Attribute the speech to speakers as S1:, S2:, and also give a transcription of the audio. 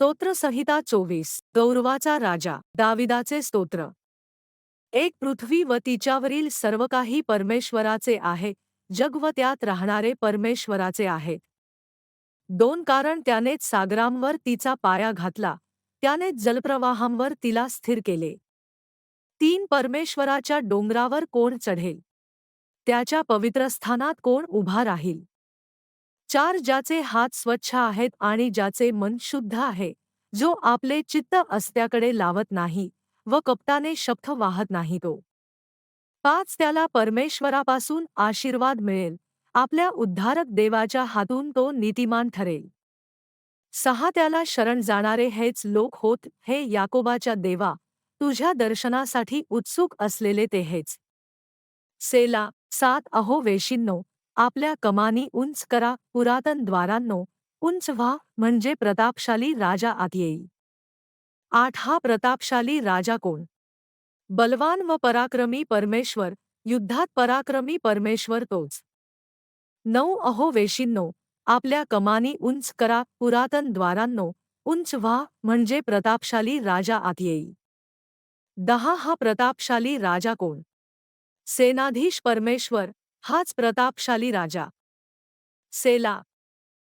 S1: स्तोत्रसंहिता चोवीस. गौरवाचा राजा दाविदाचे स्तोत्र. एक पृथ्वी व तिच्यावरील सर्व काही परमेश्वराचे आहे जग व त्यात राहणारे परमेश्वराचे आहेत दोन कारण त्यानेच सागरांवर तिचा पाया घातला त्यानेच जलप्रवाहांवर तिला स्थिर केले. तीन परमेश्वराच्या डोंगरावर कोण चढेल? त्याच्या पवित्रस्थानात कोण उभा राहील? चार ज्याचे हात स्वच्छ आहेत आणि ज्याचे मन शुद्ध आहे जो आपले चित्त अस्त्याकडे लावत नाही व कपटाने शब्द वाहत नाही तो. पाच त्याला परमेश्वरापासून आशीर्वाद मिळेल आपल्या उद्धारक देवाच्या हातून तो नीतिमान ठरेल. सहा त्याला शरण जाणारे हेच लोक होत हे याकोबाच्या देवा तुझ्या दर्शनासाठी उत्सुक असलेले ते हेच. सेला सात अहो वेशींनो आपल्या कमानी उंच करा पुरातन द्वारांनो उंच व्हा म्हणजे प्रतापशाली राजा आत येईल. आठ हा प्रतापशाली राजा कोण? बलवान व पराक्रमी परमेश्वर युद्धात पराक्रमी परमेश्वर तोच. नऊ अहो वेशींनो आपल्या कमानी उंच करा पुरातन द्वारांनो उंच व्हा म्हणजे प्रतापशाली राजा आत येईल. दहा हा प्रतापशाली राजा कोण? सेनाधीश परमेश्वर हाच प्रतापशाली राजा. सेला